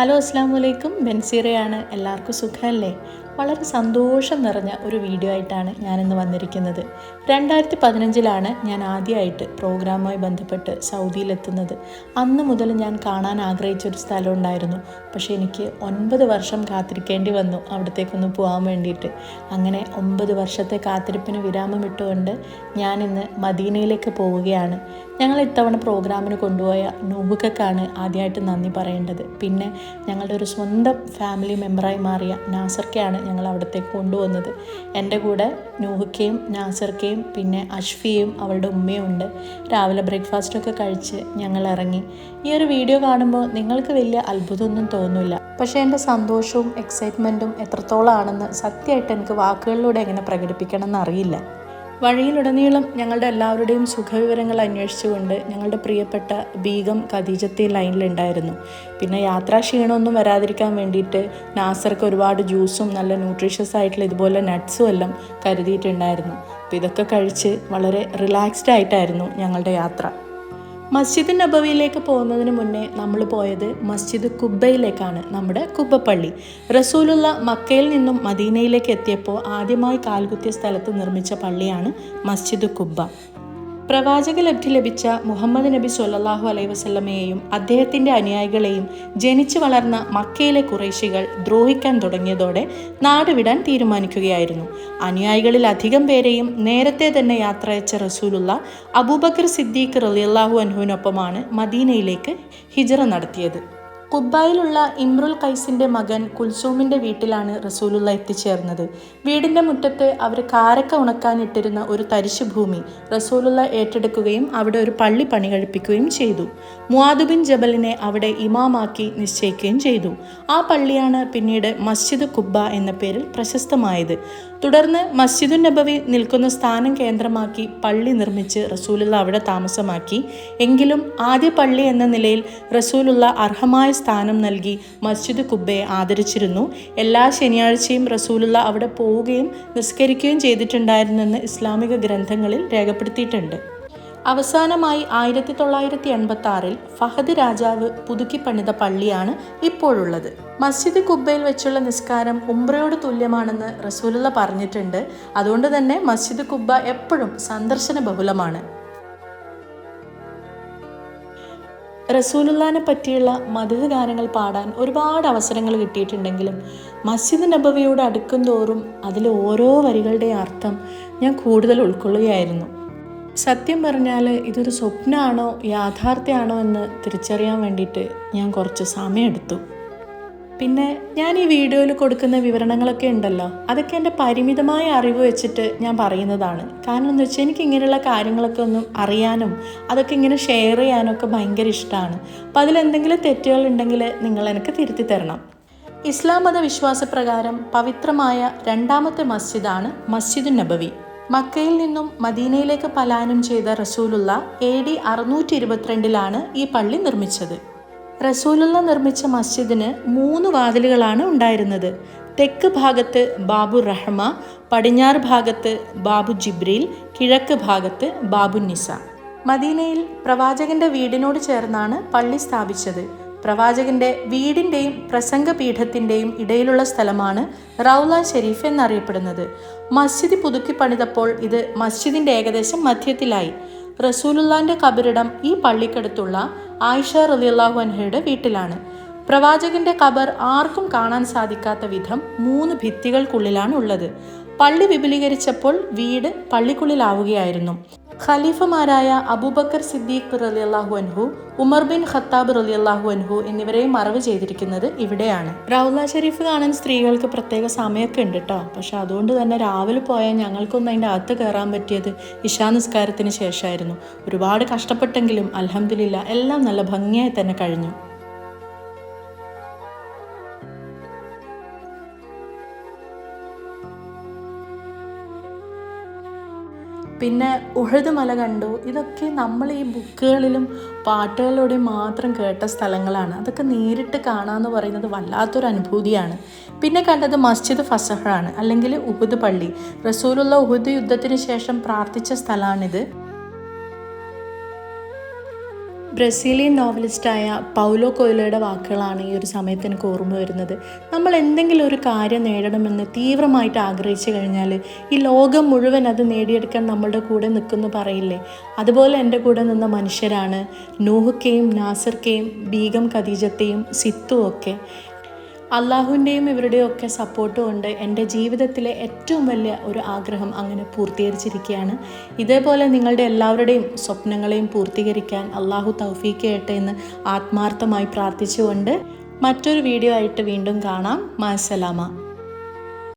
Hello അസ്സാം വലൈക്കും ബെൻസീറയാണ്. എല്ലാവർക്കും സുഖമല്ലേ? വളരെ സന്തോഷം നിറഞ്ഞ ഒരു വീഡിയോ ആയിട്ടാണ് ഞാനിന്ന് വന്നിരിക്കുന്നത്. രണ്ടായിരത്തി പതിനഞ്ചിലാണ് ഞാൻ ആദ്യമായിട്ട് പ്രോഗ്രാമുമായി ബന്ധപ്പെട്ട് സൗദിയിലെത്തുന്നത്. അന്ന് മുതൽ ഞാൻ കാണാൻ ആഗ്രഹിച്ച ഒരു സ്ഥലം ഉണ്ടായിരുന്നു. പക്ഷേ എനിക്ക് ഒൻപത് വർഷം കാത്തിരിക്കേണ്ടി വന്നു അവിടത്തേക്കൊന്ന് പോകാൻ വേണ്ടിയിട്ട്. അങ്ങനെ ഒമ്പത് വർഷത്തെ കാത്തിരിപ്പിന് വിരാമം ഇട്ടുകൊണ്ട് ഞാനിന്ന് മദീനയിലേക്ക് പോവുകയാണ്. ഞങ്ങൾ ഇത്തവണ പ്രോഗ്രാമിന് കൊണ്ടുപോയ നൂബുക്കാണ് ആദ്യമായിട്ട് നന്ദി പറയേണ്ടത്. പിന്നെ ഞങ്ങളുടെ ഒരു സ്വന്തം ഫാമിലി മെമ്പറായി മാറിയ നാസർക്കയാണ് ഞങ്ങൾ അവിടത്തേക്ക് കൊണ്ടുവന്നത്. എന്റെ കൂടെ നൂഹുക്കയും നാസർക്കയും പിന്നെ അഷ്ഫിയും അവളുടെ ഉമ്മയും ഉണ്ട്. രാവിലെ ബ്രേക്ക്ഫാസ്റ്റൊക്കെ കഴിച്ച് ഞങ്ങൾ ഇറങ്ങി. ഈ ഒരു വീഡിയോ കാണുമ്പോൾ നിങ്ങൾക്ക് വലിയ അത്ഭുതമൊന്നും തോന്നില്ല പക്ഷേ എന്റെ സന്തോഷവും എക്സൈറ്റ്മെന്റും എത്രത്തോളം ആണെന്ന് സത്യമായിട്ട് എനിക്ക് വാക്കുകളിലൂടെ എങ്ങനെ പ്രകടിപ്പിക്കണം എന്നറിയില്ല വഴിയിലുടനീളം ഞങ്ങളുടെ എല്ലാവരുടെയും സുഖവിവരങ്ങൾ അന്വേഷിച്ചുകൊണ്ട് ഞങ്ങളുടെ പ്രിയപ്പെട്ട ബീഗം ഖദീജത്തെ ലൈനിലുണ്ടായിരുന്നു. പിന്നെ യാത്രാ ക്ഷീണമൊന്നും വരാതിരിക്കാൻ വേണ്ടിയിട്ട് നാസർക്ക് ഒരുപാട് ജ്യൂസും നല്ല ന്യൂട്രീഷ്യസ് ആയിട്ടുള്ള ഇതുപോലെ നട്ട്സും എല്ലാം കരുതിയിട്ടുണ്ടായിരുന്നു. അപ്പോൾ ഇതൊക്കെ കഴിച്ച് വളരെ റിലാക്സ്ഡ് ആയിട്ടായിരുന്നു ഞങ്ങളുടെ യാത്ര. മസ്ജിദ് നബവിയിലേക്ക് പോകുന്നതിന് മുന്നേ നമ്മൾ പോയത് മസ്ജിദ് കുബ്ബയിലേക്കാണ് നമ്മുടെ കുബ്ബപ്പള്ളി. റസൂലുള്ള മക്കയിൽ നിന്നും മദീനയിലേക്ക് എത്തിയപ്പോൾ ആദ്യമായി കാൽകുത്തിയ സ്ഥലത്ത് നിർമ്മിച്ച പള്ളിയാണ് മസ്ജിദ് കുബ്ബ. പ്രവാചക ലബ്ധി ലഭിച്ച മുഹമ്മദ് നബി സൊല്ലാഹു അലൈഹി വസല്ലമയെയും അദ്ദേഹത്തിന്റെ അനുയായികളെയും ജനിച്ചു വളർന്ന മക്കയിലെ കുറേശികൾ ദ്രോഹിക്കാൻ തുടങ്ങിയതോടെ നാടുവിടാൻ തീരുമാനിക്കുകയായിരുന്നു. അനുയായികളിൽ അധികം പേരെയും നേരത്തെ തന്നെ യാത്ര അയച്ച റസൂലുള്ള അബൂബക്കർ സിദ്ദീഖ് റലിയല്ലാഹു അൻഹുവിനൊപ്പമാണ് മദീനയിലേക്ക് ഹിജറ നടത്തിയത്. കുബ്ബായിലുള്ള ഇമ്രുൽ കൈസിന്റെ മകൻ കുൽസൂമിന്റെ വീട്ടിലാണ് റസൂലുള്ള എത്തിച്ചേർന്നത്. വീടിന്റെ മുറ്റത്ത് അവർ കാരക്ക ഉണക്കാനിട്ടിരുന്ന ഒരു തരിശു ഭൂമി റസൂലുള്ള ഏറ്റെടുക്കുകയും അവിടെ ഒരു പള്ളി പണി കഴിപ്പിക്കുകയും ചെയ്തു. മുവാദുബിൻ ജബലിനെ അവിടെ ഇമാമാക്കി നിശ്ചയിക്കുകയും ചെയ്തു. ആ പള്ളിയാണ് പിന്നീട് മസ്ജിദ് കുബ്ബ എന്ന പേരിൽ പ്രശസ്തമായത്. തുടർന്ന് മസ്ജിദുൻ നബവി നിൽക്കുന്ന സ്ഥാനം കേന്ദ്രമാക്കി പള്ളി നിർമ്മിച്ച് റസൂലുള്ള അവിടെ താമസമാക്കി. എങ്കിലും ആദ്യ പള്ളി എന്ന നിലയിൽ റസൂലുള്ള അർഹമായ സ്ഥാനം നൽകി മസ്ജിദ് കുബ്ബയെ ആദരിച്ചിരുന്നു. എല്ലാ ശനിയാഴ്ചയും റസൂലുള്ള അവിടെ പോവുകയും നിസ്കരിക്കുകയും ചെയ്തിട്ടുണ്ടായിരുന്നെന്ന് ഇസ്ലാമിക ഗ്രന്ഥങ്ങളിൽ രേഖപ്പെടുത്തിയിട്ടുണ്ട്. അവസാനമായി ആയിരത്തി തൊള്ളായിരത്തി എൺപത്തി ആറിൽ ഫഹദ് രാജാവ് പുതുക്കി പണിത പള്ളിയാണ് ഇപ്പോഴുള്ളത്. മസ്ജിദ് കുബ്ബയിൽ വെച്ചുള്ള നിസ്കാരം ഉംറയോട് തുല്യമാണെന്ന് റസൂലുള്ള പറഞ്ഞിട്ടുണ്ട്. അതുകൊണ്ട് തന്നെ മസ്ജിദ് കുബ്ബ എപ്പോഴും സന്ദർശന ബഹുലമാണ്. റസൂലുല്ലാനെ പറ്റിയുള്ള മധുര ഗാനങ്ങൾ പാടാൻ ഒരുപാട് അവസരങ്ങൾ കിട്ടിയിട്ടുണ്ടെങ്കിലും മസ്ജിദ് നബവിയോട് അടുക്കും തോറും അതിലെ ഓരോ വരികളുടെയും അർത്ഥം ഞാൻ കൂടുതൽ ഉൾക്കൊള്ളുകയായിരുന്നു. സത്യം പറഞ്ഞാൽ ഇതൊരു സ്വപ്നമാണോ യാഥാർത്ഥ്യമാണോ എന്ന് തിരിച്ചറിയാൻ വേണ്ടിയിട്ട് ഞാൻ കുറച്ച് സമയമെടുത്തു. പിന്നെ ഞാൻ ഈ വീഡിയോയിൽ കൊടുക്കുന്ന വിവരണങ്ങളൊക്കെ ഉണ്ടല്ലോ അതൊക്കെ എന്റെ പരിമിതമായ അറിവ് വെച്ചിട്ട് ഞാൻ പറയുന്നതാണ്. കാരണം എന്ന് വെച്ചാൽ എനിക്ക് ഇങ്ങനെയുള്ള കാര്യങ്ങളൊക്കെ ഒന്നും അറിയാനും അതൊക്കെ ഇങ്ങനെ ഷെയർ ചെയ്യാനും ഒക്കെ ഭയങ്കര ഇഷ്ടമാണ്. അപ്പോൾ അതിലെന്തെങ്കിലും തെറ്റുകൾ ഉണ്ടെങ്കിൽ നിങ്ങൾ എനിക്ക് തിരുത്തി തരണം. ഇസ്ലാം മത വിശ്വാസപ്രകാരം പവിത്രമായ രണ്ടാമത്തെ മസ്ജിദാണ് മസ്ജിദ് നബവി. മക്കയിൽ നിന്നും മദീനയിലേക്ക് പലായനം ചെയ്ത റസൂലുള്ള എ ഡി അറുന്നൂറ്റി ഇരുപത്തിരണ്ടിലാണ് ഈ പള്ളി നിർമ്മിച്ചത്. റസൂലുള്ള നിർമ്മിച്ച മസ്ജിദിന് മൂന്ന് വാതിലുകളാണ് ഉണ്ടായിരുന്നത്. തെക്ക് ഭാഗത്ത് ബാബു റഹ്മ പടിഞ്ഞാറ് ഭാഗത്ത് ബാബു ജിബ്രീൽ കിഴക്ക് ഭാഗത്ത് ബാബു നിസ. മദീനയിൽ പ്രവാചകന്റെ വീടിനോട് ചേർന്നാണ് പള്ളി സ്ഥാപിച്ചത്. പ്രവാചകന്റെ വീടിന്റെയും പ്രസംഗപീഠത്തിന്റെയും ഇടയിലുള്ള സ്ഥലമാണ് റൗല ഷെരീഫ് എന്നറിയപ്പെടുന്നത്. മസ്ജിദ് പുതുക്കി പണിതപ്പോൾ ഇത് മസ്ജിദിന്റെ ഏകദേശം മധ്യത്തിലായി. റസൂലുല്ലാന്റെ കബറിടം ഈ പള്ളിക്കടുത്തുള്ള ആയിഷ റലിയല്ലാഹു അൻഹയുടെ വീട്ടിലാണ്. പ്രവാചകന്റെ കബർ ആർക്കും കാണാൻ സാധിക്കാത്ത വിധം മൂന്ന് ഭിത്തികൾക്കുള്ളിലാണ് ഉള്ളത്. പള്ളി വിപുലീകരിച്ചപ്പോൾ വീട് പള്ളിക്കുള്ളിലാവുകയായിരുന്നു. ഖലീഫമാരായ അബൂബക്കർ സിദ്ദീഖ് റലിയല്ലാഹു അൻഹു ഉമർ ബിൻ ഖത്താബ് റലിയല്ലാഹു അൻഹു എന്നിവരെയും മറവ് ചെയ്തിരിക്കുന്നത് ഇവിടെയാണ്. റൗല ഷെരീഫ് കാണാൻ സ്ത്രീകൾക്ക് പ്രത്യേക സമയമൊക്കെ ഉണ്ട് കേട്ടോ പക്ഷെ അതുകൊണ്ട് തന്നെ രാവിലെ പോയാൽ ഞങ്ങൾക്കൊന്നും അതിന്റെ അകത്ത് കയറാൻ പറ്റിയത് ഇഷാ നിസ്കാരത്തിന് ശേഷമായിരുന്നു. ഒരുപാട് കഷ്ടപ്പെട്ടെങ്കിലും അലഹമില്ല എല്ലാം നല്ല ഭംഗിയായി തന്നെ കഴിഞ്ഞു. പിന്നെ ഉഴുത് മല കണ്ടു. ഇതൊക്കെ നമ്മൾ ഈ ബുക്കുകളിലും പാട്ടുകളിലൂടെയും മാത്രം കേട്ട സ്ഥലങ്ങളാണ്. അതൊക്കെ നേരിട്ട് കാണാമെന്ന് പറയുന്നത് വല്ലാത്തൊരു അനുഭൂതിയാണ്. പിന്നെ കണ്ടത് മസ്ജിദ് ഫസഹാണ് അല്ലെങ്കിൽ ഉഹുദ് പള്ളി. റസൂലുള്ള ഉഹുദ് യുദ്ധത്തിന് ശേഷം പ്രാർത്ഥിച്ച സ്ഥലമാണിത്. ബ്രസീലിയൻ നോവലിസ്റ്റായ പൗലോ കൊയിലോയുടെ വാക്കുകളാണ് ഈ ഒരു സമയത്ത് എനിക്ക് ഓർമ്മ വരുന്നത്. നമ്മൾ എന്തെങ്കിലും ഒരു കാര്യം നേടണമെന്ന് തീവ്രമായിട്ട് ആഗ്രഹിച്ചു കഴിഞ്ഞാൽ ഈ ലോകം മുഴുവൻ അത് നേടിയെടുക്കാൻ നമ്മളുടെ കൂടെ നിൽക്കുന്ന പറയില്ലേ? അതുപോലെ എന്റെ കൂടെ നിന്ന മനുഷ്യരാണ് നൂഹുക്കയും നാസർക്കയും ബീഗം ഖദീജത്തെയും സിത്തും ഒക്കെ. അള്ളാഹുവിന്റെയും ഇവരുടെയും ഒക്കെ സപ്പോർട്ട് കൊണ്ട് എന്റെ ജീവിതത്തിലെ ഏറ്റവും വലിയ ഒരു ആഗ്രഹം അങ്ങനെ പൂർത്തീകരിച്ചിരിക്കുകയാണ്. ഇതേപോലെ നിങ്ങളുടെ എല്ലാവരുടെയും സ്വപ്നങ്ങളെയും പൂർത്തീകരിക്കാൻ അള്ളാഹു തൗഫീക്ക് ചെയ്യട്ടെ എന്ന് ആത്മാർത്ഥമായി പ്രാർത്ഥിച്ചുകൊണ്ട് മറ്റൊരു വീഡിയോ ആയിട്ട് വീണ്ടും കാണാം. മാസലാമ